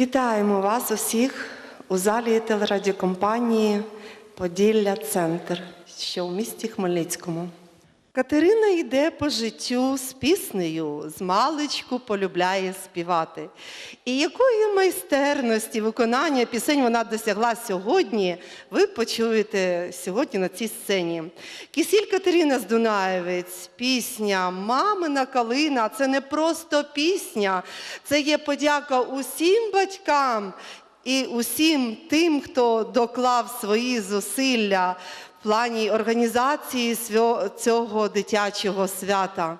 Вітаємо вас усіх у залі телерадіокомпанії Поділля Центр, що в місті Хмельницькому. Катерина йде по життю з піснею, з маличку полюбляє співати. І якої майстерності виконання пісень вона досягла сьогодні, ви почуєте сьогодні на цій сцені. Кисіль Катерина з Дунаєвець, пісня Мамина калина це не просто пісня, це є подяка усім батькам і усім тим, хто доклав свої зусилля плані організації цього дитячого свята.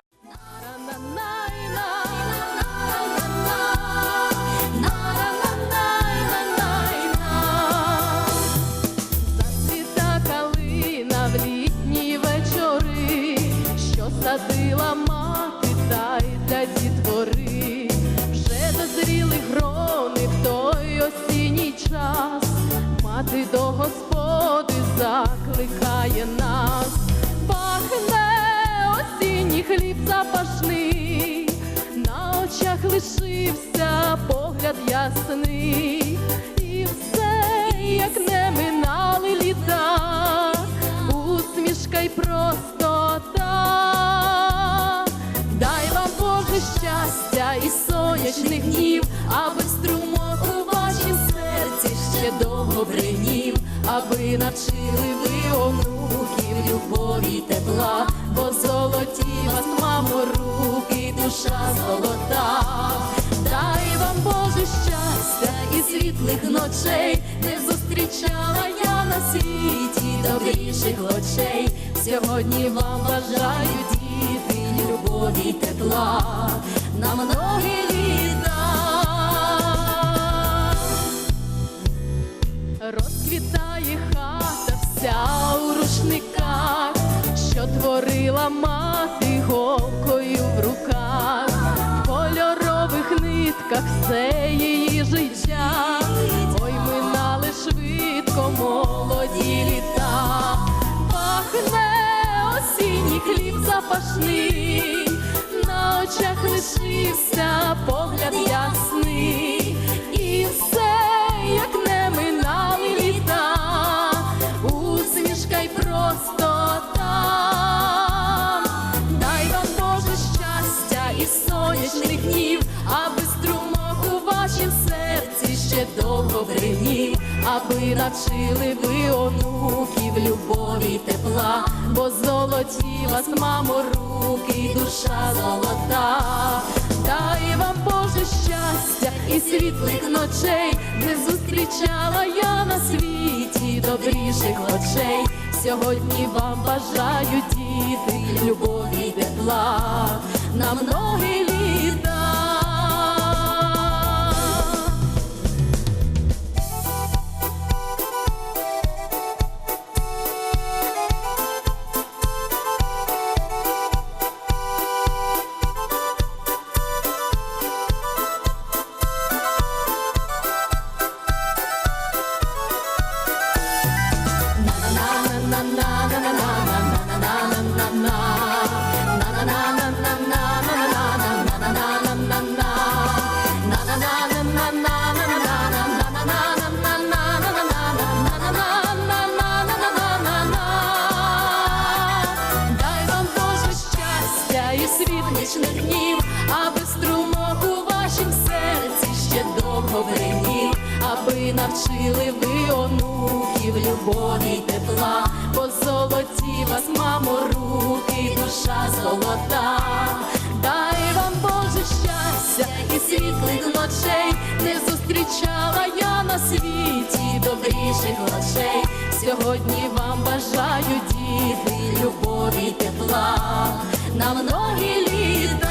Закликає нас, пахне осінній хліб запашний, на очах лишився погляд ясний, і все, як не минали літа, усмішка й простота. Дай вам Боже щастя і сонячних днів, аби струмок у вашім серці ще довго бринів, аби навчили ви онуків любові тепла, бо золоті вас, мамо, руки, душа золота. Дай вам Боже щастя і світлих ночей, не зустрічала я на світі добріших очей. Сьогодні вам бажаю діти, любові тепла на многі літа. Вся у рушниках, що творила мати голкою в руках, в кольорових нитках все її життя, ой минали швидко молоді літа, пахне осінній хліб запашний, на очах лишився погляд ясний, ще довго бринів, аби навчили ви онуків любові тепла, бо золоті вас, мамо, руки, душа золота. Дай вам Боже щастя і світлих ночей, не зустрічала я на світі добріших очей. Сьогодні вам бажаю діти, любові тепла на многі навчили ви онуків любові й тепла, бо золоті вас, мамо, руки, душа золота. Дай вам Боже щастя і світлих ночей, не зустрічала я на світі добріших очей. Сьогодні вам бажаю діти, любові тепла на многі літа,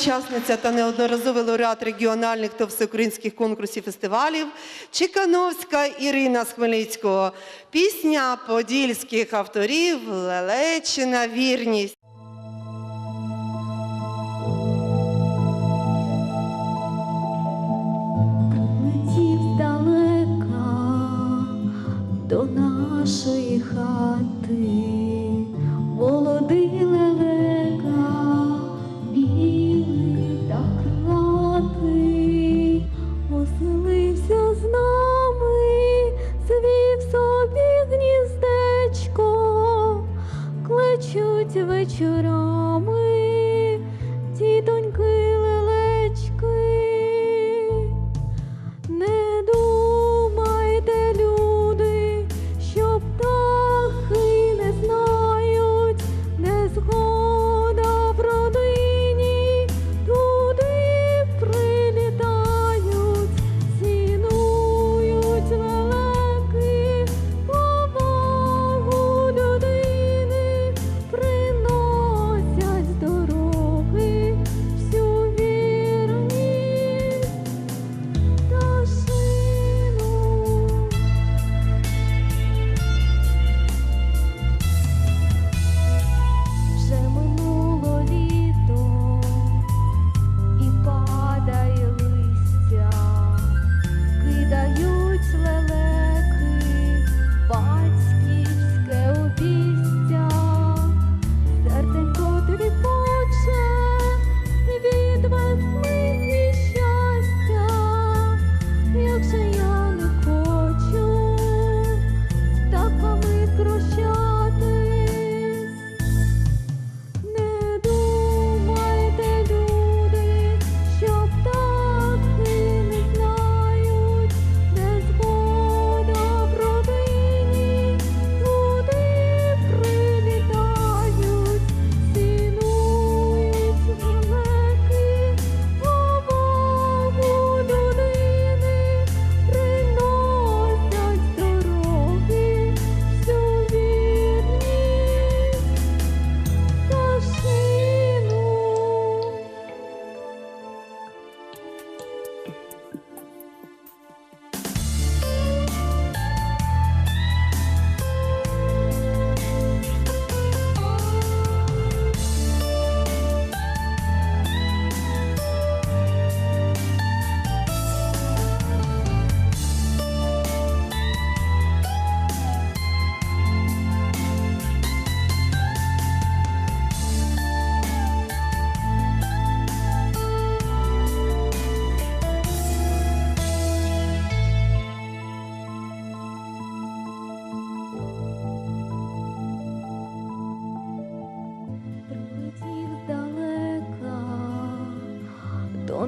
учасниця та неодноразовий лауреат регіональних та всеукраїнських конкурсів фестивалів Чекановська Ірина з Хмельницького. Пісня подільських авторів Лелечина вірність.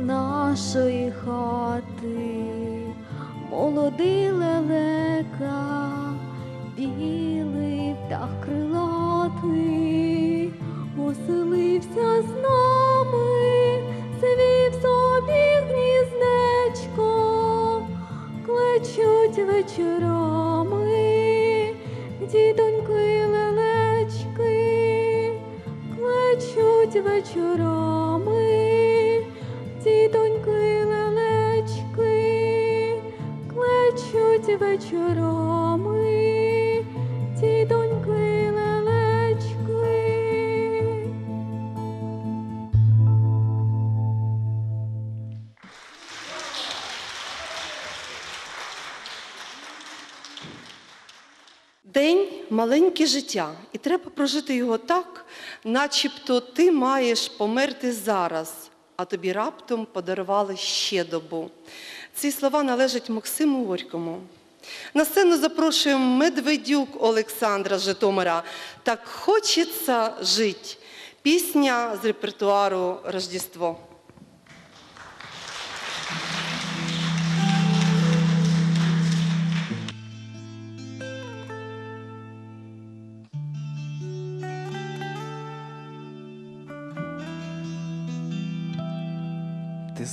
Нашої хати, молодий лелека, білий птах крилатий, маленьке життя, і треба прожити його так, начебто ти маєш померти зараз, а тобі раптом подарували ще добу. Ці слова належать Максиму Горькому. На сцену запрошуємо Медведюк Олександра Житомира. Так хочеться жить. Пісня з репертуару Рождество.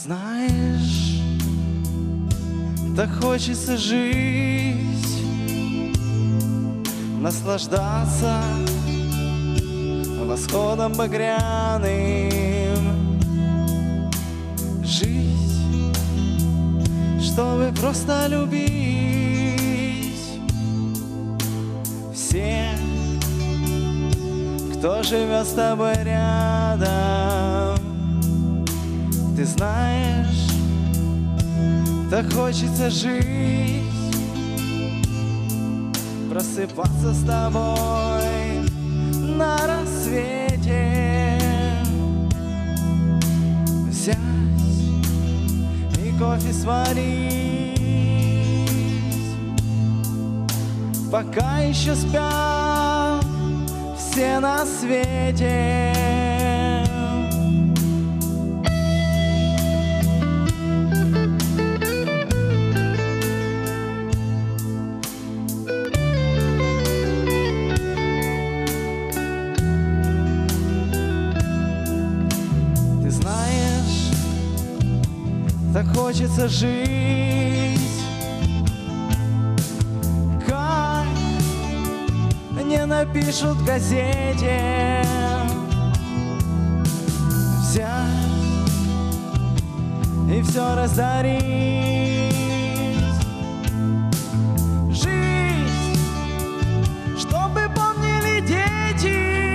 Знаешь, так хочется жить, наслаждаться восходом багряным, жить, чтобы просто любить всех, кто живет с тобой рядом. Ты знаешь, так хочется жить, просыпаться с тобой на рассвете, взять и кофе сварить, пока еще спят все на свете. Хочется жить, как не напишут в газете. Взять и все раздарить. Жизнь, чтобы помнили дети.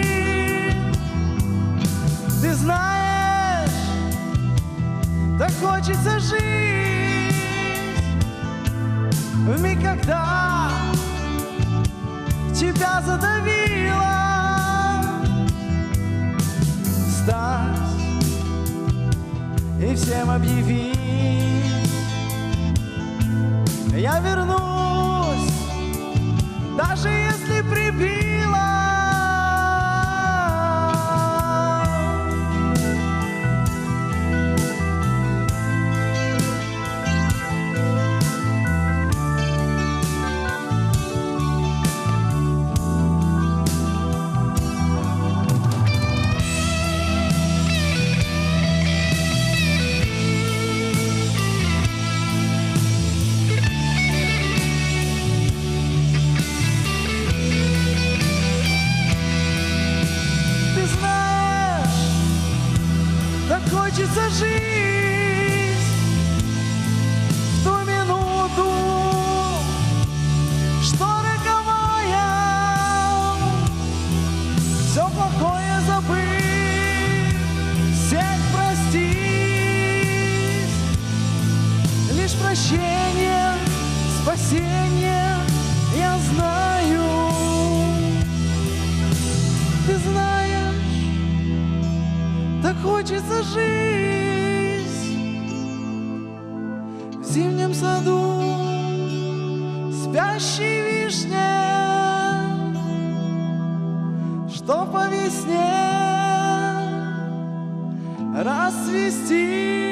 Ты знаешь, так хочется жить в миг, когда тебя задавило. Стать и всем объявить, я вернусь, даже если прибило. Хочется жить в зимнем саду спящей вишня, что по весне расцвести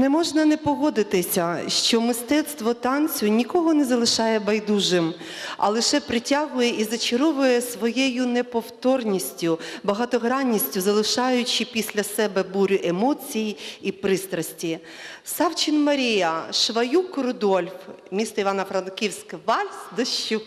Не можна не погодитися, що мистецтво танцю нікого не залишає байдужим, а лише притягує і зачаровує своєю неповторністю, багатогранністю, залишаючи після себе бурю емоцій і пристрасті. Савчин Марія, Шваюк Рудольф, місто Івано-Франківськ, вальс дощу.